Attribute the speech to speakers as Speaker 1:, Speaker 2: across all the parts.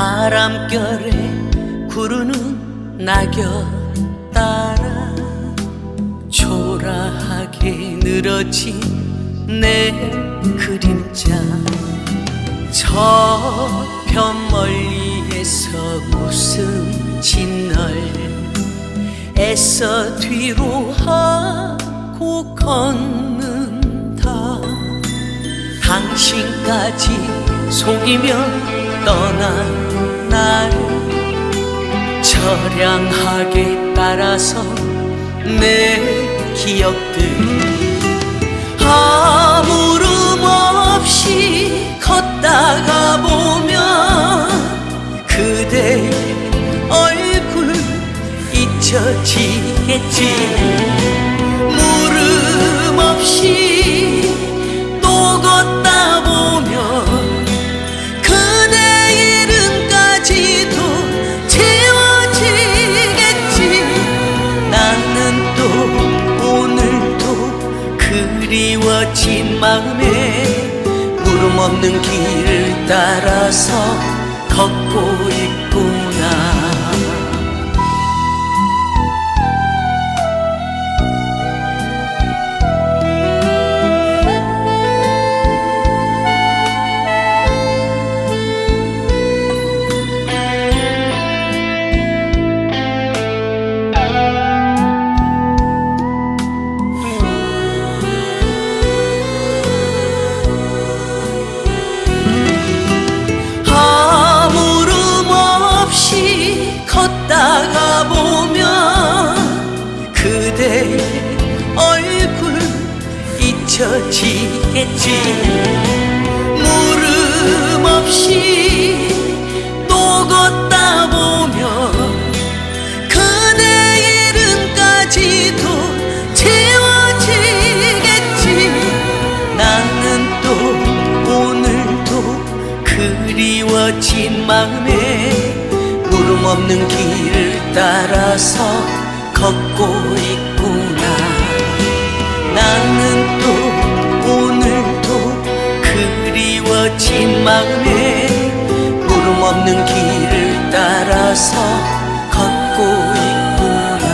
Speaker 1: 바람결에 구르는 낙엽 따라 초라하게 늘어진 내 그림자. 저편 멀리에서 웃음 짓널. 애써 뒤로 하고 걷는다. 당신까지 속이며 떠난 날 처량하게 따라서 내 기억들 아무름 없이 걷다가 보면 그대 얼굴 잊혀지겠지 마음에 물음 없는 길을 따라서 걷고 있구나 그대 이름까지도 채워지겠지. 나는 또 오늘도 그리워진 마음에 물음 없는 길을 따라서 걷고 있구 따라서 걷고 있구나.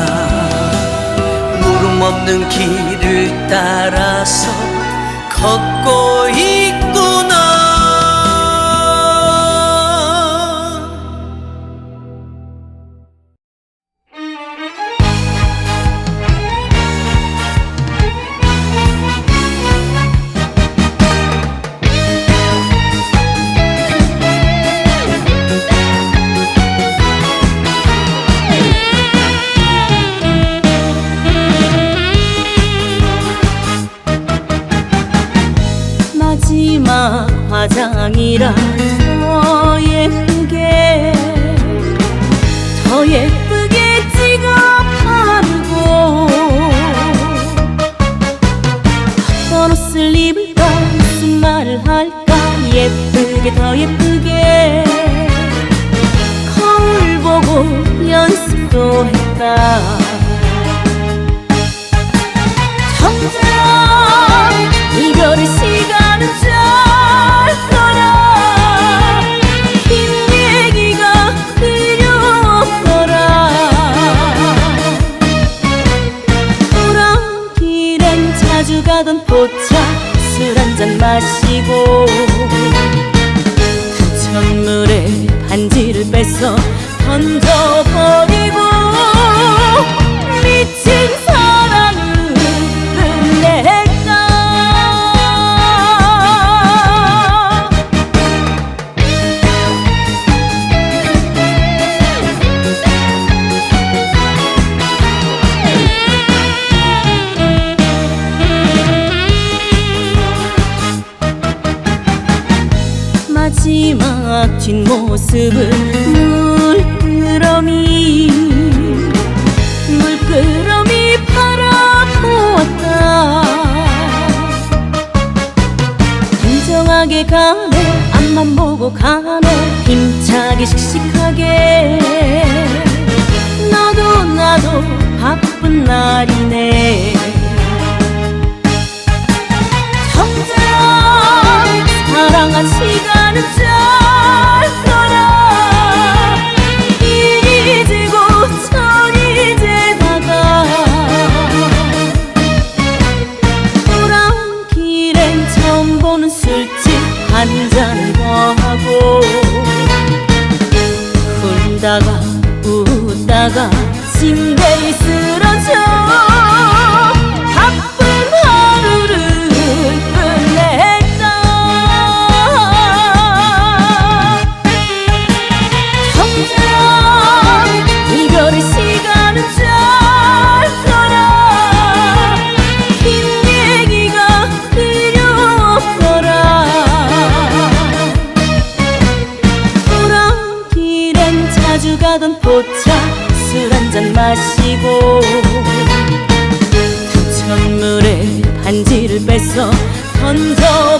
Speaker 1: 물음 없는 길을 따라서 걷고 있구나
Speaker 2: 예쁘게 더 예쁘게. 거울 보고 연습도 했다. 점점 이별의 시간은 짧더라 긴 얘기가 필요 없더라. 돌아온 길엔 자주 가던 포차 술 한잔 마시고 천물에 반지를 뺏어 던져버리고 모습은 물끄러미 물끄러미 바라보았다. 진정하게 가네 앞만 보고 가네. 힘차게 씩씩 술집 한잔 하고 울다가 웃다가 심 도착 술 한잔 마시고 부천물에 반지를 뺏어 던져.